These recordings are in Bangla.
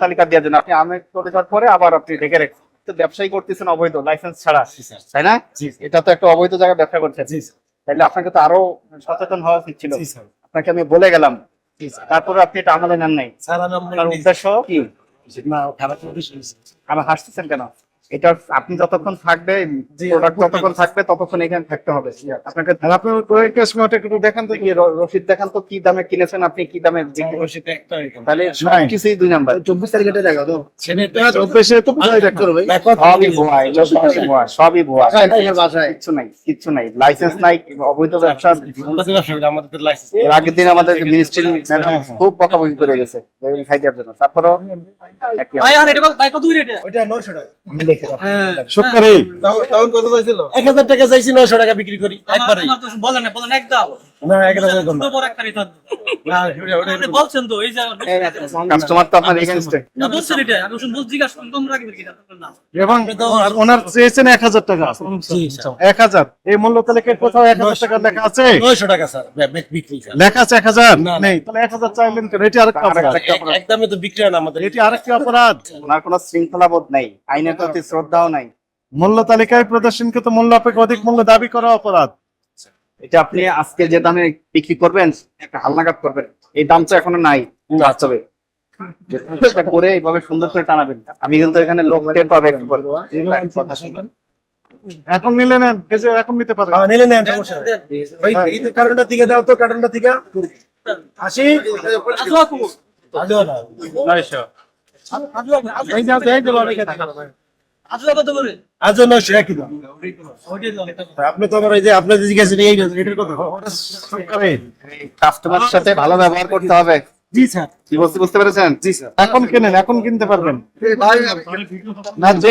তালিকা দেওয়ার জন্য। আপনি আমের করে পরে আবার আপনি রেখে রেখেছেন তো ব্যবসায়ী করতেছেন অবৈধ লাইসেন্স ছাড়া। তাই না? এটা তো একটা অবৈধ জায়গায় ব্যবসা করছেন। তাইলে আপনাকে তো আরও সচেতন হওয়া উচিত ছিল। আপনাকে আমি বলে গেলাম। তারপরে আপনি এটা আমলে নেন নাই। উদ্দেশ্য কি? আমার হাসতেছেন কেন? এটা আপনি যতক্ষণ থাকবে প্রোডাক্ট যতক্ষণ থাকবে ততক্ষণ এখানে থাকতে হবে। আপনাকে আপনি ওই কাস্টমারটা একটু দেখান তো কি রসিদ দেখান তো কি দামে কিনেছেন আপনি কি দামে বিক্রি করছেন? তাহলে সবকিছুই দুই নাম্বার। চব্বিশ তারিখে দেখা তো। চব্বিশে তো বুঝাই দেখতে হবে সবই ভুয়া সবই ভুয়া সবই ভুয়া। কিচ্ছু নাই কিচ্ছু নাই। লাইসেন্স নাই অবৈধ ব্যবসা। এর আগের দিন আমাদের মিনিস্ট্রি খুব বকাবকি করে গেছে এই খাই দেওয়ার জন্য তারপরেও একই ওইটা নয়শো টাকা। সরকারি তখন কত চাইছিল? এক হাজার টাকা চাইছি নয়শো টাকা বিক্রি করি একবারে বলেন বলেন একদম না এক হাজার কম তো বড় একটা রিটার্ন না ওটা- ওটা- আপনি বলছেন তো এই যে কাস্টমার তো আপনার এগেনস্টে না বলছেন এটা আমি শুন বল জিজ্ঞাসা করুন তোমরা কি কি না এবং ওনার চেয়েছেন এক হাজার টাকা। এক হাজার। এই মূল্য তালিকায় কোথাও এক হাজার টাকা লেখা আছে? নয়শো টাকা স্যার বিক্রি লেখা আছে না, না। নেই তাহলে এক হাজার চাইলেন কেন? এটি আরেকটা অপরাধ। একদমে তো বিক্রি হয় না আমাদের। এটি আরেকটি অপরাধ। ওনার কোনো শৃঙ্খলা বোধ নাই। আইনের প্রতি শ্রদ্ধাও নাই। মূল্য তালিকায় প্রদর্শনকৃত মূল্য অপেক্ষা অধিক মূল্য দাবি করা অপরাধ। এটা আপনি আজকে যে দামে বিক্রি করবেন একটা হালনাগাদ করবেন। এই দাম তো এখনও নাই। বাস্তবে করে এইভাবে সুন্দর করে টানাবেন। আমি কিন্তু এখানে লোক টের পাবে একটু পরে। এখন নিলে নেন এখন নিতে পারবেন। নিলে নেন সমস্যা। ওই এই তো কার্টুনটা থেকে দাও তো কার্টুনটা থেকে আসি। আসো আপু এই যে আছে, এই যে লড়াই খেতে। আসো কত করে আজও নয়শো একই দাম। আপনি তো আমার ওই যে আপনি জিজ্ঞাসা এই এটার কথা ওটা সাথে ভালো ব্যবহার করতে হবে। জি স্যার। কি বলতে বুঝতে পেরেছেন? জি স্যার। এখন কেনেন এখন কিনতে পারবেন। না যে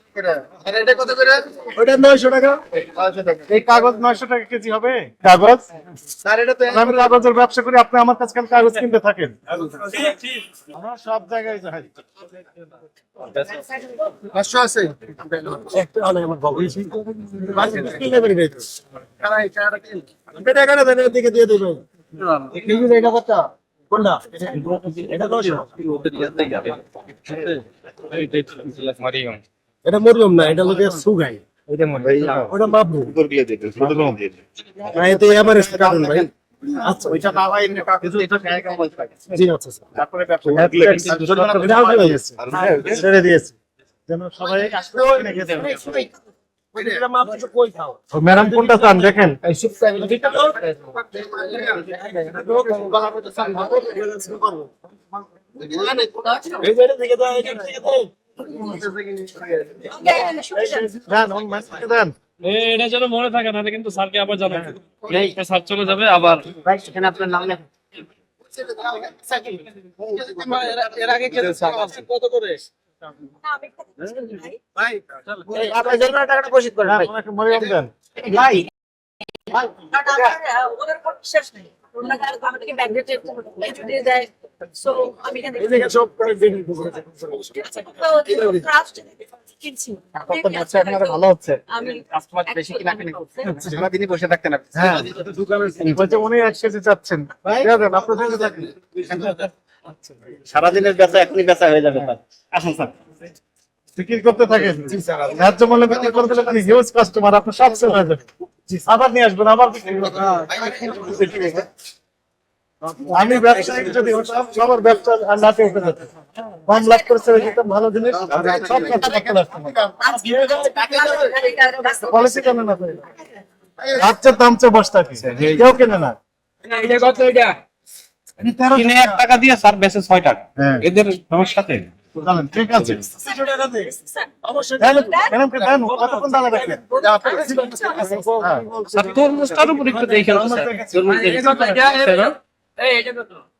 ওই অনেক ওজন ওটা নয়শো টাকা। এই কাগজ নয়শো টাকা কেজি হবে? কাগজ? আমি কাগজের ব্যবসা করি আপনি আমার কাছে কাগজ কিনতে থাকেন। আমরা সব জায়গায় যাই। একটা হলে আমার বাবু কি? এটা এটা কেন দেন এদিকে দিয়ে দেবেন। এটা কত কোনটা এটা নয়শো এটা মরিয়ম না এটা লোকের সুগাই। ওটা না এতে এভারেজ কারণ ভাই। আচ্ছা ওইটা এমনি এটা গায়ে। জি আচ্ছা তারপরে হয়ে ছেড়ে দিয়েছি। যেন সবাই। এটা ম্যাডাম কোনটা চান? দেখেন। এই এটা যেন মনে থাকে না কিন্তু স্যারকে আবার জানাব স্যার চলে যাবে আবার এখানে আপনার নাম লেখা কত করে হ্যাঁ, ওনাকে মরিয়ম দেন ভাই ওদের উপর বিশ্বাস নেই আমাদেরকে ব্যাকডেটে দিয়ে। এদিকে সব দিন ভালো হচ্ছে কাস্টমার বেশি বসে থাকতেন আপনি হ্যাঁ বলছে এক কেজি চাচ্ছেন আপনার জন্য থাকবে সারাদিনের বেচা এখনই বেচা হয়ে যাবে স্যার আসুন স্যার বিক্রি করতে থাকেন ন্যায্য মূল্যে বিক্রি করতে গেলে আপনি হিউজ কাস্টমার আপনার সব সেল হয়ে যাবে আবার নিয়ে আসবেন আবার বিক্রি। আমি ব্যবসায়িক যদি হতাম সবার ব্যবসা আর লাটে উঠে যেত কম লাভ করে ছেড়ে দিতাম ভালো জিনিস। সব পলিসি কেন না করে রাজ্যের দাম চেয়ে থাকে। কেউ কেনে না। কিনে এক টাকা দিয়ে স্যার বেচে ছয় টাকা। হ্যাঁ। এদের ঠিক আছে। দেন, দেন, দেন, কতক্ষণ